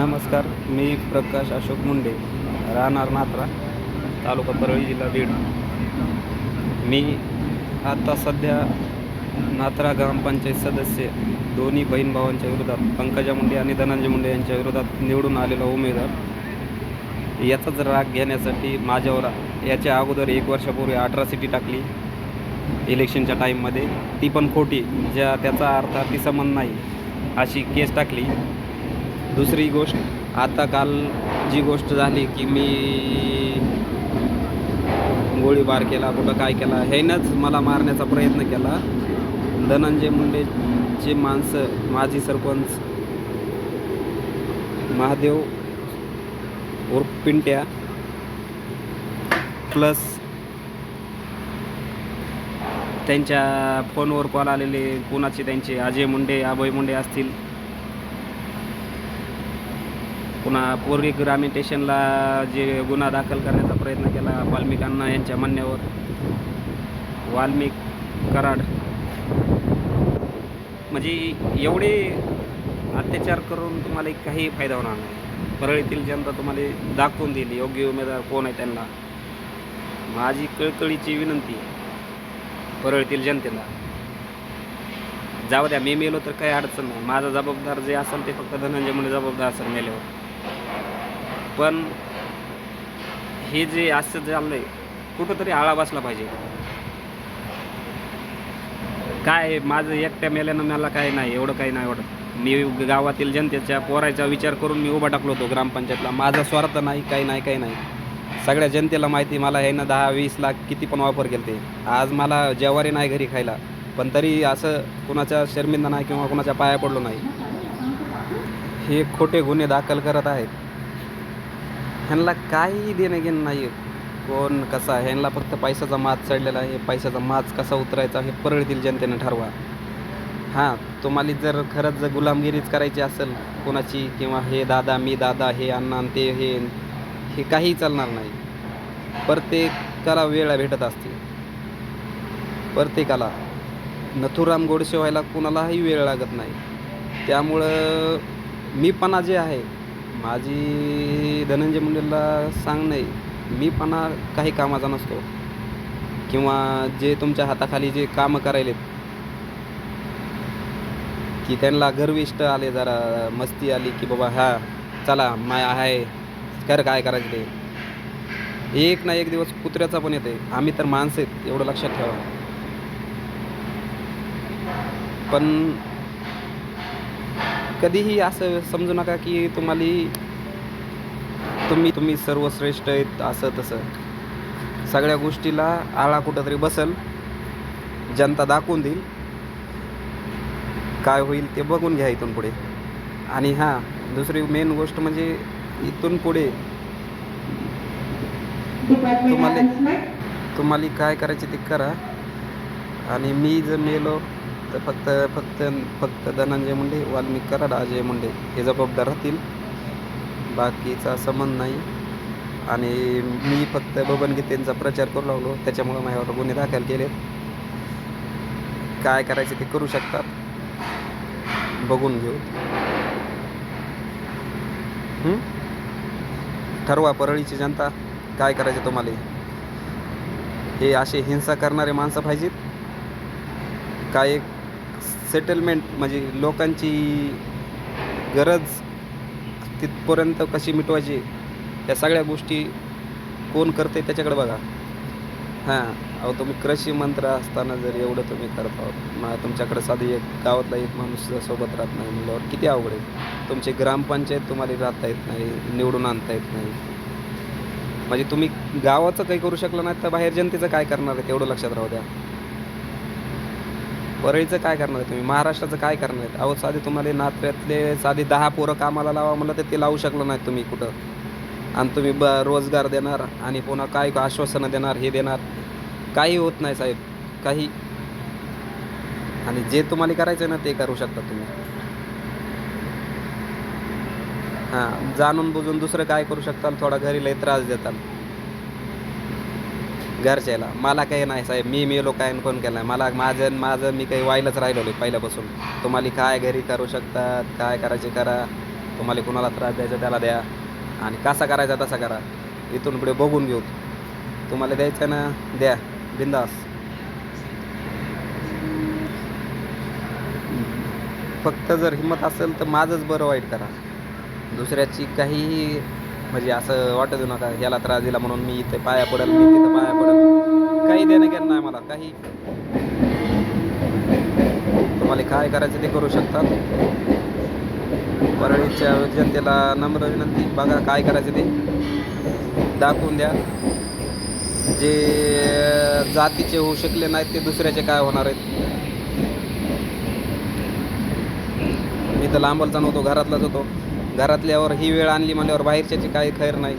नमस्कार मी प्रकाश अशोक मुंडे राहणार नात्रा तालुका परळी जिल्हा बीड. मी आता सध्या नात्रा ग्रामपंचायत सदस्य दोन्ही बहीण भावांच्या विरोधात पंकजा मुंडे आणि धनंजय मुंडे यांच्या विरोधात निवडून आलेला उमेदवार. याचाच राग घेण्यासाठी माझ्यावर याच्या अगोदर एक वर्षापूर्वी अठरासिटी टाकली. इलेक्शनच्या टाईममध्ये ती पण खोटी ज्या त्याचा अर्थ ती संबंध नाही अशी केस टाकली. दुसरी गोष्ट आता काल जी गोष्ट झाली की मी गोळीबार केला कुठं काय केला ह्यानंच मला मारण्याचा प्रयत्न केला. धनंजय मुंडेचे माणसं माजी सरपंच महादेव उर्फ पिंट्या प्लस त्यांच्या फोनवर कॉल आलेले कोणाचे त्यांचे अजय मुंडे अभय मुंडे असतील. पुन्हा पूर्वी ग्रामीण स्टेशनला जे गुन्हा दाखल करण्याचा प्रयत्न केला वाल्मिकांना यांच्या म्हणण्यावर. वाल्मिक कराड. म्हणजे एवढे अत्याचार करून तुम्हाला काही फायदा होणार नाही. परळीतील जनता तुम्हाला दाखवून दिली योग्य उमेदवार कोण आहे त्यांना. माझी कळकळीची विनंती आहे परळीतील जनतेला. जाऊ द्या मी मेलो तर काही अडचण नाही. माझा जबाबदार जे असेल ते फक्त धनंजय मुंडे जबाबदार असेल मेल्यावर. पण हे जे असं झालं आहे कुठंतरी आळा बसला पाहिजे. काय माझं एकट्या मेल्यानं मला काही नाही एवढं काही नाही एवढं मी गावातील जनतेच्या पोरायचा विचार करून मी उभा टाकलो होतो ग्रामपंचायतला. माझा स्वार्थ नाही काही नाही काही नाही. सगळ्या जनतेला माहिती मला ह्यानं दहा वीस लाख किती पण वापर केले आज मला जेवारी नाही घरी खायला. पण तरी असं कुणाच्या शर्मिंदा नाही किंवा कुणाच्या पाया पडलो नाही. हे खोटे गुन्हे दाखल करत आहेत. ह्यांना काही देणं घेणं नाही कोण कसा आहे ह्यांना फक्त पैशाचा माज चढलेला आहे. पैशाचा माज कसा उतरायचा हे परळीतील जनतेनं ठरवा. हां तुम्हाला जर खरंच जर गुलामगिरीच करायची असेल कोणाची किंवा हे दादा मी दादा हे अण्णा ते हे हे काही चालणार नाही. प्रत्येकाला वेळ भेटत असते. प्रत्येकाला. नथुराम गोडसे व्हायला कुणालाही वेळ लागत नाही. त्यामुळं मीपणा जे आहे. माझी धनंजय मुंडेला सांग नाही. मीपणा काही कामाचा नसतो. किंवा जे तुमच्या हाताखाली जे कामं करायलेत की त्यांना गर्विष्ट आले जरा मस्ती आली की बाबा हा चला माय आहे कर काय करायचं ते. एक ना एक दिवस कुत्र्याचा पण येते आम्ही तर माणसं आहेत एवढं लक्षात ठेवा. पण कधीही असं समजू नका की तुम्हाला तुम्ही तुम्ही सर्वश्रेष्ठ आहेत असं तसं. सगळ्या गोष्टीला आळा कुठंतरी बसल जनता दाखवून देईल. काय होईल ते बघून घ्या इथून पुढे. आणि हां दुसरी मेन गोष्ट म्हणजे इथून पुढे तुम्हाला तुम्हाला काय करायचे ते करा. आणि मी जर मेलो तर फक्त फक्त फक्त धनंजय मुंडे वाल्मिक कराड अजय मुंडे. हे जबाबदार राहतील. बाकीचा संबंध नाही. आणि मी फक्त बबन गीतेंचा प्रचार करू लागलो. त्याच्यामुळं माझ्यावर गुन्हे दाखल केले काय करायचे ते करू शकतात. बघून घेऊ. ठरवा परळीची जनता. काय करायचे तुम्हाला? हे असे हिंसा करणारे माणसं पाहिजेत. काय एक सेटलमेंट म्हणजे लोकांची गरज तिथपर्यंत कशी मिटवायची या सगळ्या गोष्टी कोण करते त्याच्याकडे बघा. हां अहो तुम्ही कृषी मंत्र असताना जर एवढं तुम्ही करत आहोत मग तुमच्याकडे साधी एक गावातला एक माणूस सोबत राहत नाही म्हणल्यावर किती आवड आहे. तुमची ग्रामपंचायत तुम्हाला राहता येत नाही निवडून आणता येत नाही. म्हणजे तुम्ही गावाचं काही करू शकलं नाही तर बाहेर जनतेचं काय करणार आहे तेवढं लक्षात राहू द्या. वरळीचं काय करणार आहे तुम्ही? महाराष्ट्राचं काय करणार आहेत? अहो साधे तुम्हाला नात्यातले साधे दहा पोरं कामाला लावा म्हणलं तर ते लावू शकलं नाही तुम्ही कुठं. आणि तुम्ही ब रोजगार देणार आणि पुन्हा काय आश्वासनं देणार हे देणार. काही होत नाही साहेब. काही. आणि जे तुम्हाला करायचं आहे ना ते करू शकता तुम्ही. हां जाणून बुजून दुसरं काय करू शकताल? थोडा घरी लय त्रास देताल. घरच्याला मला काही नाही साहेब मी मेलो काय फोन कोण केलं मला माझं माझं मी काही व्हायलाच राहिलो पहिल्यापासून. तुम्हाला काय घरी करू शकतात काय करायचे करा. तुम्हाला कुणाला त्रास द्यायचा त्याला द्या. आणि कसा करायचा तसा करा. इथून पुढे बघून घेऊ. तुम्हाला द्यायचं ना? द्या. बिंदास. फक्त जर हिंमत असेल तर माझंच बरं वाईट करा. दुसऱ्याची काही म्हणजे असं वाटत नका याला त्रास दिला म्हणून मी इथे पाया पडेल मी तिथं पाया पडल. काही देणं घेणं नाही मला काही. तुम्हाला काय करायचं ते करू शकतात परळीच्या जनतेला नम्र विनंती बघा काय करायचं ते. दाखवून द्या. जे जातीचे होऊ शकले नाहीत ते दुसऱ्याचे काय होणार आहेत? मी तर लांबलचा नव्हतो घरातलाच होतो. घरातल्यावर ही वेळ आणली म्हणल्यावर बाहेरच्याची काही खैर नाही.